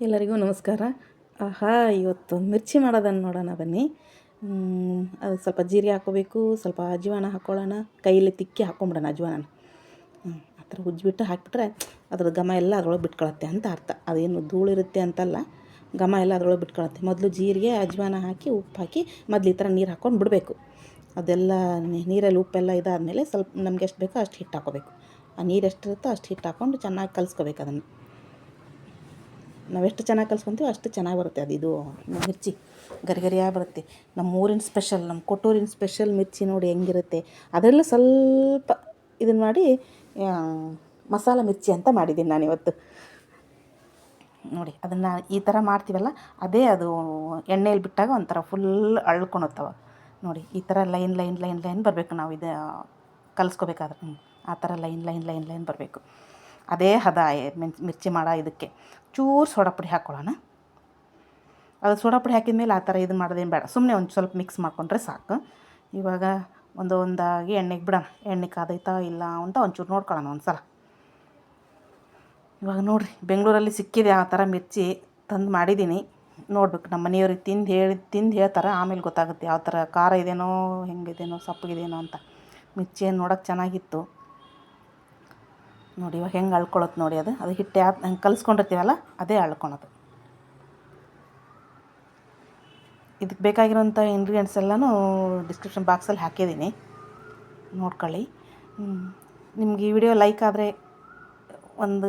ಎಲ್ಲರಿಗೂ ನಮಸ್ಕಾರ. ಆಹಾ, ಇವತ್ತು ಮಿರ್ಚಿ ಮಾಡೋದನ್ನು ನೋಡೋಣ ಬನ್ನಿ. ಅದು ಸ್ವಲ್ಪ ಜೀರಿಗೆ ಹಾಕೋಬೇಕು ಸ್ವಲ್ಪ ಅಜ್ವಾನ ಹಾಕ್ಕೊಳ್ಳೋಣ, ಕೈಯಲ್ಲಿ ತಿಕ್ಕಿ ಹಾಕ್ಕೊಂಬಿಡೋಣ ಅಜ್ವಾನ ಆ ಥರ ಉಜ್ಜಿಬಿಟ್ಟು ಹಾಕಿಬಿಟ್ರೆ ಅದ್ರ ಘಮ ಎಲ್ಲ ಅದ್ರೊಳಗೆ ಬಿಟ್ಕೊಳತ್ತೆ ಅಂತ ಅರ್ಥ. ಅದೇನು ಧೂಳಿರುತ್ತೆ ಅಂತಲ್ಲ, ಘಮ ಎಲ್ಲ ಅದ್ರೊಳಗೆ ಬಿಟ್ಕೊಳತ್ತೆ. ಮೊದಲು ಜೀರಿಗೆ, ಅಜ್ವಾನ ಹಾಕಿ, ಉಪ್ಪು ಹಾಕಿ, ಮೊದಲು ಈ ಥರ ನೀರು ಹಾಕ್ಕೊಂಡು ಬಿಡಬೇಕು ಅದೆಲ್ಲ ನೀರಲ್ಲಿ ಉಪ್ಪೆಲ್ಲ ಇದಾದಮೇಲೆ ಸ್ವಲ್ಪ ನಮ್ಗೆ ಎಷ್ಟು ಬೇಕೋ ಅಷ್ಟು ಹಿಟ್ಟು ಹಾಕೋಬೇಕು ಆ ನೀರು ಎಷ್ಟಿರುತ್ತೋ ಅಷ್ಟು ಹಿಟ್ಟು ಹಾಕ್ಕೊಂಡು ಚೆನ್ನಾಗಿ ಕಲಿಸ್ಕೋಬೇಕು ಅದನ್ನು. ನಾವೆಷ್ಟು ಚೆನ್ನಾಗಿ ಕಲಿಸ್ಕೊಂತೀವಿ ಅಷ್ಟು ಚೆನ್ನಾಗಿ ಬರುತ್ತೆ ಅದು. ಇದು ಮಿರ್ಚಿ ಗರಿಗರಿಯಾಗಿ ಬರುತ್ತೆ. ನಮ್ಮ ಊರಿನ ಸ್ಪೆಷಲ್ ನಮ್ಮ ಕೊಟ್ಟೂರಿನ ಸ್ಪೆಷಲ್ ಮಿರ್ಚಿ ನೋಡಿ ಹೆಂಗಿರುತ್ತೆ. ಅದರಲ್ಲೂ ಸ್ವಲ್ಪ ಇದನ್ನು ಮಾಡಿ ಮಸಾಲ ಮಿರ್ಚಿ ಅಂತ ಮಾಡಿದ್ದೀನಿ ನಾನು ಇವತ್ತು. ನೋಡಿ, ಅದನ್ನು ಈ ಥರ ಮಾಡ್ತೀವಲ್ಲ, ಅದೇ ಅದು ಎಣ್ಣೆಯಲ್ಲಿ ಬಿಟ್ಟಾಗ ಒಂಥರ ಫುಲ್ ಅಳ್ಕೊಳತ್ತವ ನೋಡಿ, ಈ ಥರ ಲೈನ್ ಲೈನ್ ಲೈನ್ ಲೈನ್ ಬರಬೇಕು ನಾವು ಇದು, ಕಲಿಸ್ಕೋಬೇಕಾದ್ರೆ. ಆ ಥರ ಲೈನ್ ಲೈನ್ ಲೈನ್ ಲೈನ್ ಬರಬೇಕು. ಅದೇ ಹದ ಮಿರ್ಚಿ ಮಾಡೋ ಇದಕ್ಕೆ. ಚೂರು ಸೋಡಾ ಪುಡಿ ಹಾಕ್ಕೊಳ್ಳೋಣ. ಅದು ಸೋಡಾ ಪುಡಿ ಹಾಕಿದ ಮೇಲೆ ಆ ಥರ ಇದು ಮಾಡೋದೇನು ಬೇಡ. ಸುಮ್ಮನೆ ಒಂದು ಸ್ವಲ್ಪ ಮಿಕ್ಸ್ ಮಾಡಿಕೊಂಡ್ರೆ ಸಾಕು. ಇವಾಗ ಒಂದು ಒಂದಾಗಿ ಎಣ್ಣೆಗೆ ಬಿಡೋಣ. ಎಣ್ಣೆ ಕಾದೈತಾ ಇಲ್ಲ ಅಂತ ಒಂಚೂರು ನೋಡ್ಕೊಳ್ಳೋಣ ಒಂದು ಸಲ ಇವಾಗ ನೋಡಿರಿ, ಬೆಂಗಳೂರಲ್ಲಿ ಸಿಕ್ಕಿದೆ ಆ ಥರ ಮಿರ್ಚಿ ತಂದು ಮಾಡಿದ್ದೀನಿ. ನೋಡ್ಬೇಕು, ನಮ್ಮ ಮನೆಯವ್ರಿಗೆ ತಿಂದು ಹೇಳಿ, ತಿಂದು ಹೇಳ್ತಾರೆ, ಆಮೇಲೆ ಗೊತ್ತಾಗುತ್ತೆ ಯಾವ ಥರ ಖಾರ ಇದೇನೋ, ಹೆಂಗಿದೇನೋ, ಸಪ್ಪಗಿದೇನೋ ಅಂತ. ಮಿರ್ಚಿ ನೋಡೋಕೆ ಚೆನ್ನಾಗಿತ್ತು. ನೋಡಿ, ಇವಾಗ ಹೆಂಗೆ ಅಳ್ಕೊಳತ್ತೆ ನೋಡಿ ಅದು. ಅದು ಹಿಟ್ಟು ಯಾವ ಹಂಗೆ ಕಲಿಸ್ಕೊಂಡಿರ್ತೀವಲ್ಲ, ಅದೇ ಅಳ್ಕೊಳೋದು. ಇದಕ್ಕೆ ಬೇಕಾಗಿರುವಂಥ ಇಂಗ್ರೀಡಿಯೆಂಟ್ಸ್ ಎಲ್ಲನೂ ಡಿಸ್ಕ್ರಿಪ್ಷನ್ ಬಾಕ್ಸಲ್ಲಿ ಹಾಕಿದ್ದೀನಿ. ನೋಡ್ಕೊಳ್ಳಿ. ನಿಮಗೆ ನಿಮ್ಗೆ ಈ ವಿಡಿಯೋ ಲೈಕ್ ಆದರೆ ಒಂದು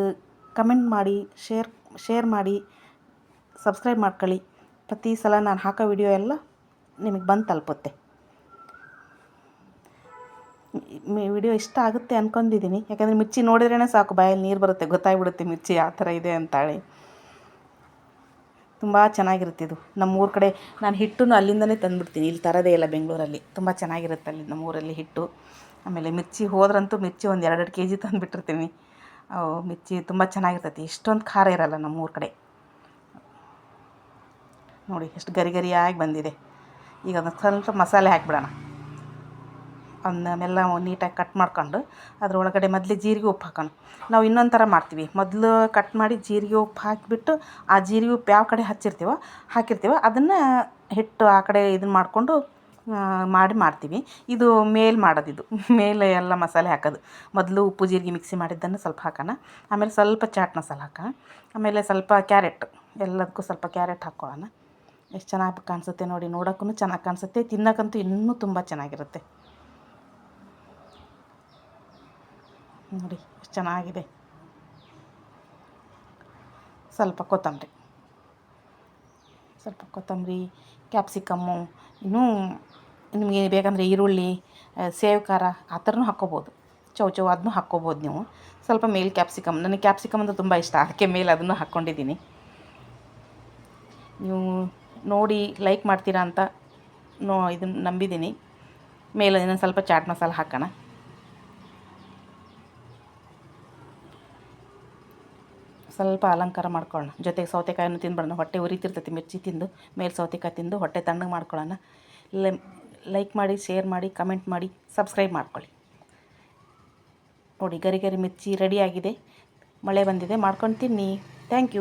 ಕಮೆಂಟ್ ಮಾಡಿ ಶೇರ್ ಶೇರ್ ಮಾಡಿ ಸಬ್ಸ್ಕ್ರೈಬ್ ಮಾಡ್ಕೊಳ್ಳಿ. ಪ್ರತಿ ಸಲ ನಾನು ಹಾಕೋ ವಿಡಿಯೋ ಎಲ್ಲ ನಿಮಗೆ ಬಂದು ತಲುಪುತ್ತೆ. ವಿಡಿಯೋ ಇಷ್ಟ ಆಗುತ್ತೆ ಅಂದ್ಕೊಂಡಿದ್ದೀನಿ ಯಾಕಂದರೆ ಮಿರ್ಚಿ ನೋಡಿದ್ರೇ ಸಾಕು, ಬಾಯಲ್ಲಿ ನೀರು ಬರುತ್ತೆ. ಗೊತ್ತಾಗ್ಬಿಡುತ್ತೆ ಮಿರ್ಚಿ ಯಾವ ಥರ ಇದೆ ಅಂತೇಳಿ. ತುಂಬ ಚೆನ್ನಾಗಿರುತ್ತೆ ಇದು. ನಮ್ಮ ಊರ ಕಡೆ ನಾನು ಹಿಟ್ಟು ಅಲ್ಲಿಂದನೇ ತಂದುಬಿಡ್ತೀನಿ. ಇಲ್ಲಿ ತರೋದೇ ಇಲ್ಲ ಬೆಂಗಳೂರಲ್ಲಿ. ತುಂಬ ಚೆನ್ನಾಗಿರುತ್ತೆ ಅಲ್ಲಿ ನಮ್ಮ ಊರಲ್ಲಿ ಹಿಟ್ಟು. ಆಮೇಲೆ ಮಿರ್ಚಿ ಹೋದ್ರಂತೂ ಮಿರ್ಚಿ ಒಂದು ಎರಡೆರಡು ಕೆ ಜಿ ತಂದುಬಿಟ್ಟಿರ್ತೀನಿ. ಅವು ಮಿರ್ಚಿ ತುಂಬ ಚೆನ್ನಾಗಿರ್ತೈತಿ. ಇಷ್ಟೊಂದು ಖಾರ ಇರಲ್ಲ ನಮ್ಮ ಊರ ಕಡೆ. ನೋಡಿ, ಎಷ್ಟು ಗರಿ ಗರಿಯಾಗಿ ಬಂದಿದೆ. ಈಗ ಅದನ್ನು ಸ್ವಲ್ಪ ಮಸಾಲೆ ಹಾಕಿಬಿಡೋಣ. ಅವನ್ನೆಲ್ಲ ನೀಟಾಗಿ ಕಟ್ ಮಾಡ್ಕೊಂಡು ಅದರೊಳಗಡೆ ಮೊದಲೇ ಜೀರಿಗೆ ಉಪ್ಪು ಹಾಕೋಣ. ನಾವು ಇನ್ನೊಂದು ಥರ ಮಾಡ್ತೀವಿ. ಮೊದಲು ಕಟ್ ಮಾಡಿ ಜೀರಿಗೆ ಉಪ್ಪು ಹಾಕಿಬಿಟ್ಟು ಆ ಜೀರಿಗೆ ಉಪ್ಪು ಯಾವ ಕಡೆ ಹಚ್ಚಿರ್ತೀವೋ ಹಾಕಿರ್ತೀವೋ ಅದನ್ನು ಹಿಟ್ಟು ಆ ಕಡೆ ಇದನ್ನ ಮಾಡಿಕೊಂಡು ಮಾಡಿ ಮಾಡ್ತೀವಿ. ಇದು ಮೇಲೆ ಮಾಡೋದು ಇದು. ಮೇಲೆ ಎಲ್ಲ ಮಸಾಲೆ ಹಾಕೋದು. ಮೊದಲು ಉಪ್ಪು ಜೀರಿಗೆ ಮಿಕ್ಸಿ ಮಾಡಿದ್ದನ್ನು ಸ್ವಲ್ಪ ಹಾಕೋಣ. ಆಮೇಲೆ ಸ್ವಲ್ಪ ಚಾಟ್ ಮಸಾಲೆ ಹಾಕೋಣ. ಆಮೇಲೆ ಸ್ವಲ್ಪ ಕ್ಯಾರೆಟ್, ಎಲ್ಲದಕ್ಕೂ ಸ್ವಲ್ಪ ಕ್ಯಾರೆಟ್ ಹಾಕ್ಕೊಳ್ಳೋಣ ಎಷ್ಟು ಚೆನ್ನಾಗಿ ಕಾಣಿಸುತ್ತೆ ನೋಡಿ ನೋಡೋಕ್ಕೂ ಚೆನ್ನಾಗಿ ಕಾಣಿಸುತ್ತೆ. ತಿನ್ನೋಕ್ಕಂತೂ ಇನ್ನೂ ತುಂಬ ಚೆನ್ನಾಗಿರುತ್ತೆ. ನೋಡಿ, ಎಷ್ಟು ಚೆನ್ನಾಗಿದೆ. ಸ್ವಲ್ಪ ಕೊತ್ತಂಬರಿ. ಸ್ವಲ್ಪ ಕೊತ್ತಂಬರಿ, ಕ್ಯಾಪ್ಸಿಕಮ್ಮು, ಇನ್ನೂ ನಿಮಗೆ ಬೇಕಂದರೆ ಈರುಳ್ಳಿ ಸೇವ್ ಖಾರ, ಆ ಥರನೂ ಹಾಕ್ಕೋಬೋದು. ಚೌ ಚೌ ಅದನ್ನೂ ಹಾಕ್ಕೋಬೋದು ನೀವು. ಸ್ವಲ್ಪ ಮೇಲೆ ಕ್ಯಾಪ್ಸಿಕಮ್. ನನಗೆ ಕ್ಯಾಪ್ಸಿಕಮ್ ಅಂದರೆ ತುಂಬ ಇಷ್ಟ. ಅದಕ್ಕೆ ಮೇಲೆ ಅದನ್ನು ಹಾಕ್ಕೊಂಡಿದ್ದೀನಿ. ನೀವು ನೋಡಿ, ಲೈಕ್ ಮಾಡ್ತೀರಾ ಅಂತ ನೋ ಇದನ್ನು ನಂಬಿದ್ದೀನಿ. ಮೇಲೆ ಇನ್ನೊಂದು ಸ್ವಲ್ಪ ಚಾಟ್ ಮಸಾಲ ಹಾಕೋಣ. ಸ್ವಲ್ಪ ಅಲಂಕಾರ ಮಾಡ್ಕೊಳ್ಳೋಣ ಜೊತೆಗೆ ಸೌತೆಕಾಯನ್ನು ತಿಂದ್ಬಿಡೋಣ ಹೊಟ್ಟೆ ಉರಿತಿರ್ತೈತಿ, ಮಿರ್ಚಿ ತಿಂದು, ಮೇಲೆ ಸೌತೆಕಾಯಿ ತಿಂದು ಹೊಟ್ಟೆ ತಣ್ಣಗೆ ಮಾಡ್ಕೊಳ್ಳೋಣ ಲೈಕ್ ಮಾಡಿ ಶೇರ್ ಮಾಡಿ ಕಮೆಂಟ್ ಮಾಡಿ ಸಬ್ಸ್ಕ್ರೈಬ್ ಮಾಡ್ಕೊಳ್ಳಿ. ನೋಡಿ, ಗರಿ ಗರಿ ಮಿರ್ಚಿ ರೆಡಿಯಾಗಿದೆ ಮಳೆ ಬಂದಿದೆ, ಮಾಡ್ಕೊಂಡು ತಿನ್ನಿ. Thank you